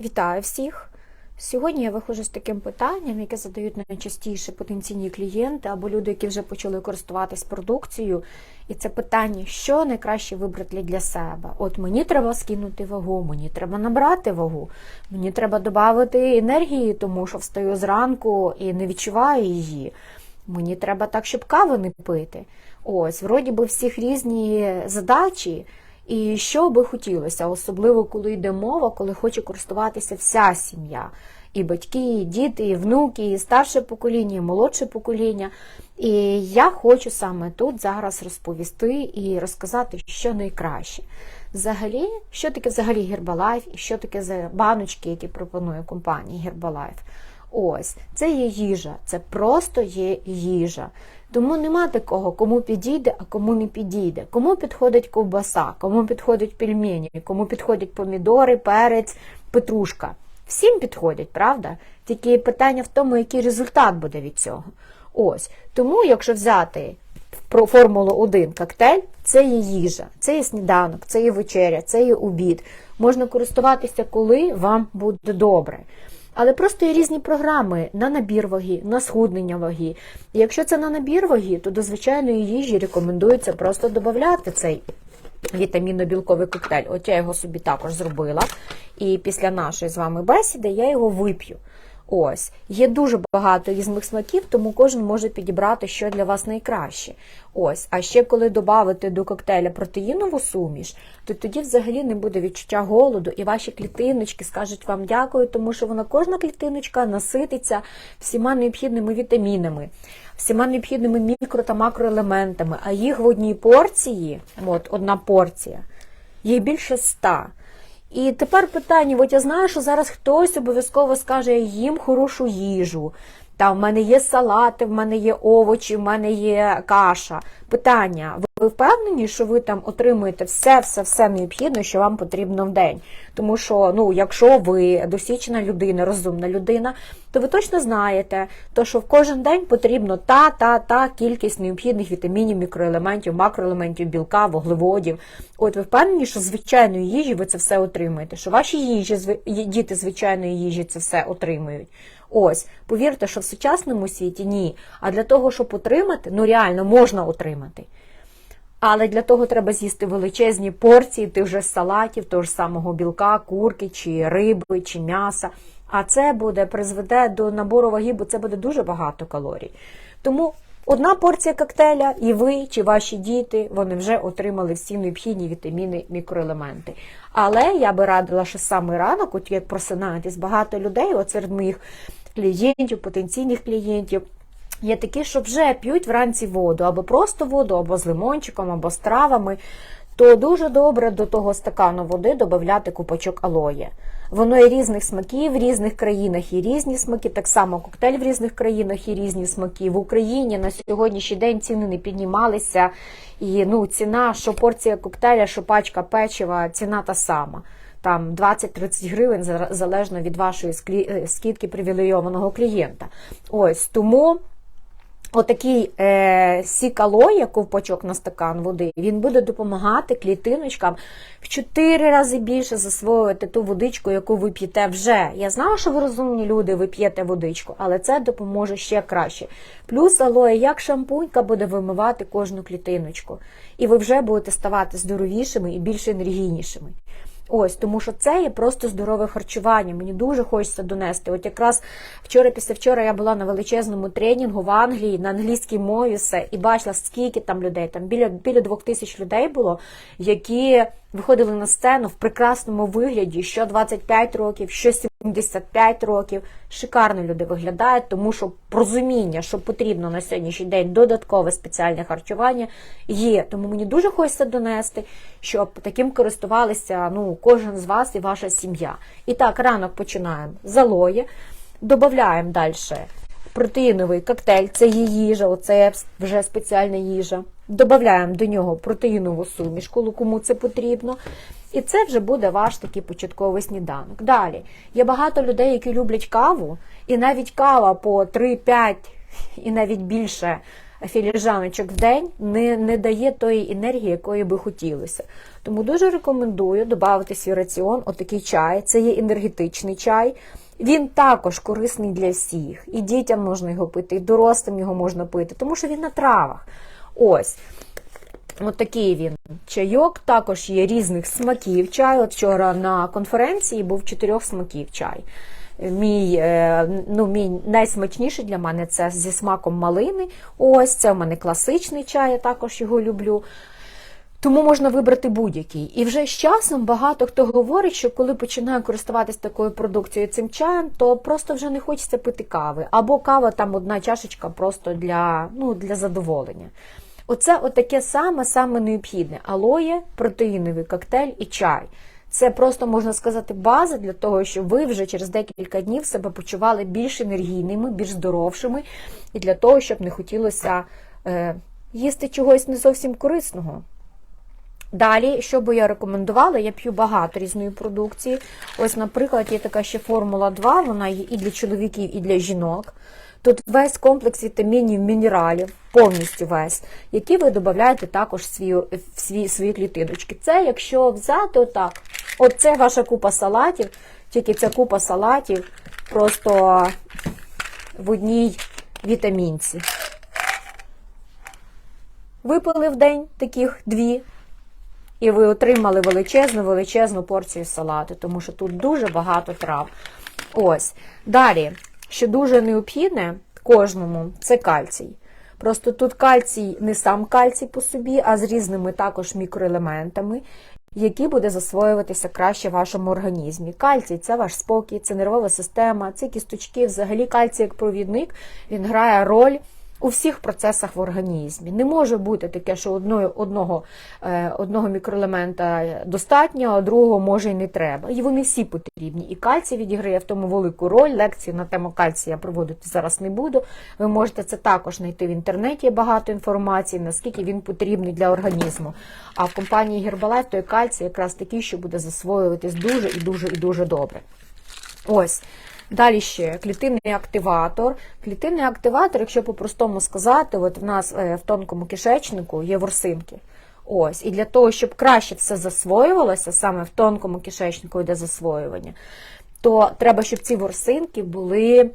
Вітаю всіх! Сьогодні я виходжу з таким питанням, яке задають найчастіше потенційні клієнти або люди, які вже почали користуватись продукцією. І це питання, що найкраще вибрати для себе. От мені треба скинути вагу, мені треба набрати вагу, мені треба додати енергії, тому що встаю зранку і не відчуваю її. Мені треба так, щоб кави не пити. Ось, вроді би, всіх різні задачі. І що би хотілося, особливо коли йде мова, коли хоче користуватися вся сім'я. І батьки, і діти, і внуки, і старше покоління, і молодше покоління. І я хочу саме тут зараз розповісти і розказати, що найкраще. Взагалі, що таке взагалі Гербалайф і що таке за баночки, які пропонує компанія Гербалайф. Ось, це є їжа, це просто є їжа. Тому нема такого, кому підійде, а кому не підійде. Кому підходить ковбаса, кому підходять пельмені, кому підходять помідори, перець, петрушка. Всім підходять, правда? Тільки питання в тому, який результат буде від цього. Ось. Тому, якщо взяти про Формулу 1 коктейль, це є їжа, це є сніданок, це є вечеря, це є обід. Можна користуватися, коли вам буде добре. Але просто є різні програми на набір ваги, на схуднення ваги. І якщо це на набір ваги, то до звичайної їжі рекомендується просто додати цей вітамінно-білковий коктейль. От я його собі також зробила. І після нашої з вами бесіди я його вип'ю. Ось, є дуже багато різних смаків, тому кожен може підібрати, що для вас найкраще. Ось, а ще коли додати до коктейля протеїнову суміш, то тоді взагалі не буде відчуття голоду, і ваші клітиночки скажуть вам дякую, тому що вона кожна клітиночка насититься всіма необхідними вітамінами, всіма необхідними мікро та макроелементами, а їх в одній порції, от одна порція, є більше ста. І тепер питання: от я знаю, що зараз хтось обов'язково скаже, їм хорошу їжу. Там в мене є салати, в мене є овочі, в мене є каша. Питання: ви впевнені, що ви там отримуєте все-все-все необхідне, що вам потрібно в день? Тому що, ну, якщо ви досвідчена людина, розумна людина, то ви точно знаєте, то що в кожен день потрібно та та та кількість необхідних вітамінів, мікроелементів, макроелементів, білка, вуглеводів. От ви впевнені, що звичайної їжі ви це все отримуєте, що ваші їжі, діти звичайної їжі це все отримують. Ось, повірте, що в сучасному світі ні. А для того, щоб отримати, ну реально можна отримати. Але для того треба з'їсти величезні порції тих же салатів, того ж самого білка, курки, чи риби, чи м'яса. А це буде призведе до набору ваги, бо це буде дуже багато калорій. Тому одна порція коктейля, і ви чи ваші діти вони вже отримали всі необхідні вітаміни, мікроелементи. Але я би радила, що саме ранок, от як просинаєтесь, багато людей, от серед моїх клієнтів, потенційних клієнтів. Є такі, що вже п'ють вранці воду, або просто воду, або з лимончиком, або з травами, то дуже добре до того стакану води додати купачок алоє. Воно є різних смаків, в різних країнах і різні смаки. Так само коктейль в різних країнах і різні смаки. В Україні на сьогоднішній день ціни не піднімалися. І ну, ціна, що порція коктейля, що пачка печива, ціна та сама. Там 20-30 гривень залежно від вашої скидки привілейованого клієнта. Ось тому. Отакий е, сік алоє, ковпачок на стакан води, він буде допомагати клітиночкам в 4 рази більше засвоювати ту водичку, яку ви п'єте вже. Я знаю, що ви розумні люди, ви п'єте водичку, але це допоможе ще краще. Плюс алоє, як шампунька, буде вимивати кожну клітиночку. І ви вже будете ставати здоровішими і більш енергійнішими. Ось, тому що це є просто здорове харчування. Мені дуже хочеться донести. От якраз вчора, після вчора я була на величезному тренінгу в Англії на англійській мові все, і бачила, скільки там людей. Там біля біля двох тисяч людей було, які виходили на сцену в прекрасному вигляді, що 25 років, що 75 років. Шикарно люди виглядають, тому що розуміння, що потрібно на сьогоднішній день додаткове спеціальне харчування, є. Тому мені дуже хочеться донести, щоб таким користувалися ну, кожен з вас і ваша сім'я. І так, ранок починаємо з алоє, додаємо далі протеїновий коктейль, це є їжа, оце вже спеціальна їжа. Додаємо до нього протеїнову суміш, коли кому це потрібно. І це вже буде ваш такий початковий сніданок. Далі є багато людей, які люблять каву, і навіть кава по 3-5 і навіть більше філіжаночок в день не, не дає тої енергії, якої би хотілося. Тому дуже рекомендую додати свій раціон, отакий чай. Це є енергетичний чай. Він також корисний для всіх. І дітям можна його пити, і дорослим його можна пити, тому що він на травах. Ось. От такий він чайок. Також є різних смаків чай. От вчора на конференції був чотирьох смаків чай. Мій, е, ну, мій найсмачніший для мене це зі смаком малини. Ось це в мене класичний чай, я також його люблю. Тому можна вибрати будь-який. І вже з часом багато хто говорить, що коли починає користуватися такою продукцією цим чаєм, то просто вже не хочеться пити кави. Або кава там одна чашечка просто для, ну, для задоволення. Оце отаке саме саме необхідне: алоє, протеїновий коктейль і чай. Це просто можна сказати база для того, щоб ви вже через декілька днів себе почували більш енергійними, більш здоровшими, і для того, щоб не хотілося е, їсти чогось не зовсім корисного. Далі, що би я рекомендувала, я п'ю багато різної продукції. Ось, наприклад, є така ще Формула 2, вона є і для чоловіків, і для жінок. Тут весь комплекс вітамінів, мінералів, повністю весь, які ви додаєте також в свої, в свої, клітиночки. Це якщо взяти отак, от це ваша купа салатів, тільки ця купа салатів просто в одній вітамінці. Випили в день таких дві. І ви отримали величезну величезну порцію салату, тому що тут дуже багато трав. Ось. Далі, що дуже необхідне кожному, це кальцій. Просто тут кальцій не сам кальцій по собі, а з різними також мікроелементами, які буде засвоюватися краще в вашому організмі. Кальцій це ваш спокій, це нервова система, це кісточки. Взагалі кальцій як провідник він грає роль у всіх процесах в організмі. Не може бути таке, що одного одного, е, одного мікроелемента достатньо, а другого може і не треба. І вони всі потрібні. І кальцій відіграє в тому велику роль. Лекції на тему кальція я проводити зараз не буду. Ви можете це також знайти в інтернеті. Багато інформації, наскільки він потрібний для організму. А в компанії Herbalife той кальцій якраз такий, що буде засвоюватись дуже і дуже і дуже добре. Ось. Далі ще клітинний активатор. Клітинний активатор, якщо по-простому сказати, от в нас е, в тонкому кишечнику є ворсинки. Ось, І для того, щоб краще все засвоювалося, саме в тонкому кишечнику йде засвоювання, то треба, щоб ці ворсинки були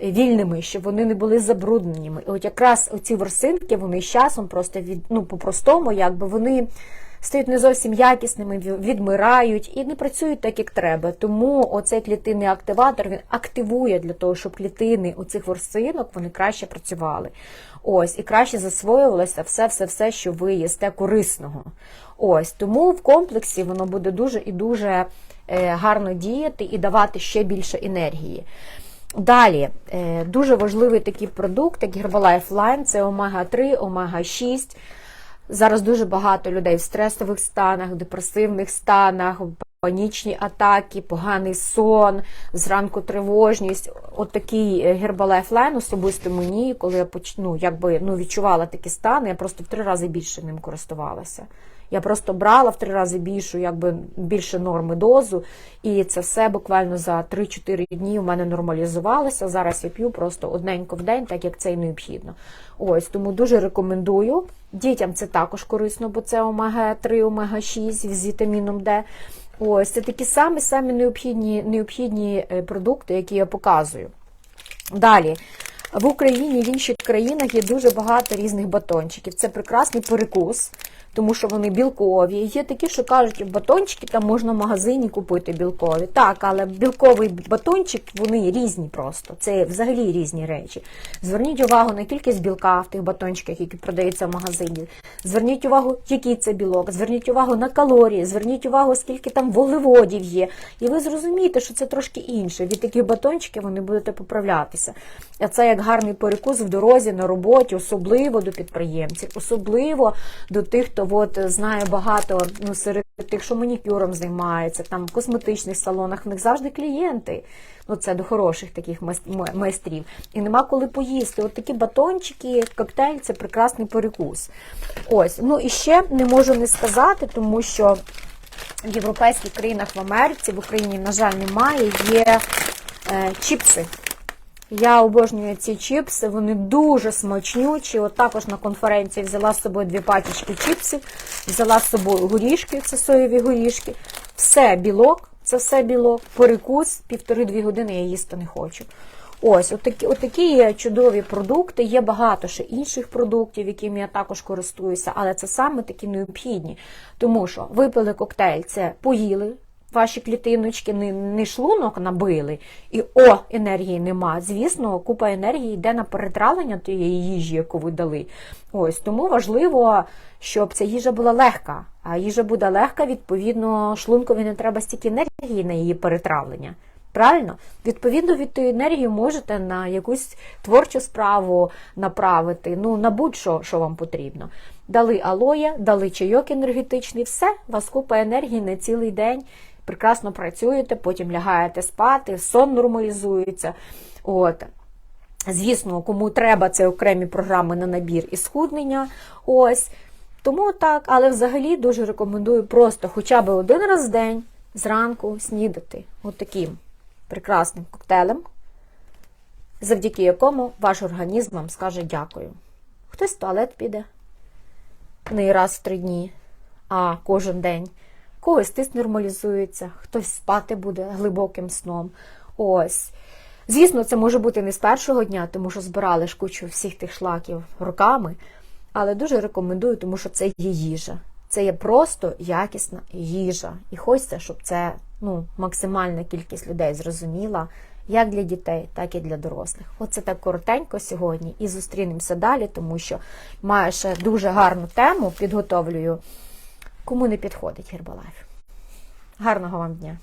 вільними, щоб вони не були забрудненими. І от якраз оці ворсинки, вони з часом просто від, ну, по-простому, якби вони стають не зовсім якісними, відмирають і не працюють так, як треба. Тому оцей клітинний активатор він активує для того, щоб клітини у цих ворсинок вони краще працювали. Ось, і краще засвоювалося все-все-все, що ви їсте корисного. Ось, Тому в комплексі воно буде дуже і дуже е, гарно діяти і давати ще більше енергії. Далі, е, дуже важливий такий продукт, як Herbalife Line, це омега-3, омега-6. Зараз дуже багато людей в стресових станах, депресивних станах, панічні атаки, поганий сон, зранку тривожність. От такий Herbalife Line особисто мені, коли я почну, якби ну, відчувала такі стани, я просто в три рази більше ним користувалася. Я просто брала в три рази більшу, якби більше норми дозу, і це все буквально за 3-4 дні у мене нормалізувалося. Зараз я п'ю просто одненько в день, так як це і необхідно. Ось тому дуже рекомендую. Дітям це також корисно, бо це омега-3, омега-6 з вітаміном Д. Ось це такі самі самі необхідні, необхідні е, продукти, які я показую. Далі. В Україні в інших країнах є дуже багато різних батончиків. Це прекрасний перекус тому що вони білкові. Є такі, що кажуть, батончики там можна в магазині купити білкові. Так, але білковий батончик, вони різні просто. Це взагалі різні речі. Зверніть увагу на кількість білка в тих батончиках, які продаються в магазині. Зверніть увагу, який це білок, зверніть увагу на калорії, зверніть увагу, скільки там вуглеводів є. І ви зрозумієте, що це трошки інше. Від таких батончиків вони будете поправлятися. А це як гарний перекус в дорозі на роботі, особливо до підприємців, особливо до тих, хто от знає багато ну, серед тих, що манікюром займаються, там в косметичних салонах, в них завжди клієнти. Ну, це до хороших таких майстрів. І нема коли поїсти. От такі батончики, коктейль це прекрасний перекус. Ось, ну і ще не можу не сказати, тому що в європейських країнах в Америці, в Україні, на жаль, немає, є е, чіпси. Я обожнюю ці чіпси, вони дуже смачнючі. От також на конференції взяла з собою дві пачечки чіпсів, взяла з собою горішки, це соєві горішки. Все білок, це все білок, перекус, півтори-дві години я їсти не хочу. Ось, отакі, отакі є чудові продукти. Є багато ще інших продуктів, якими я також користуюся, але це саме такі необхідні. Тому що випили коктейль, це поїли. Ваші клітиночки не, не шлунок набили, і о, енергії нема. Звісно, купа енергії йде на перетравлення тієї їжі, яку ви дали. Ось тому важливо, щоб ця їжа була легка. А їжа буде легка, відповідно, шлункові не треба стільки енергії на її перетравлення. Правильно? Відповідно, від тої енергії можете на якусь творчу справу направити, ну, на будь-що, що вам потрібно. Дали алоє, дали чайок енергетичний, все, вас купа енергії на цілий день. Прекрасно працюєте, потім лягаєте спати, сон нормалізується. От. Звісно, кому треба, це окремі програми на набір і схуднення. Ось. Тому так, але взагалі дуже рекомендую просто хоча б один раз в день зранку снідати от таким прекрасним коктейлем, завдяки якому ваш організм вам скаже дякую. Хтось в туалет піде не раз в три дні, а кожен день. Когось тиск нормалізується, хтось спати буде глибоким сном. Ось. Звісно, це може бути не з першого дня, тому що збирали ж кучу всіх тих шлаків роками. Але дуже рекомендую, тому що це є їжа. Це є просто якісна їжа. І хочеться, щоб це ну, максимальна кількість людей зрозуміла, як для дітей, так і для дорослих. Оце так коротенько сьогодні. І зустрінемося далі, тому що маю ще дуже гарну тему, підготовлюю, кому не підходить Гербалайф. Гарного вам дня!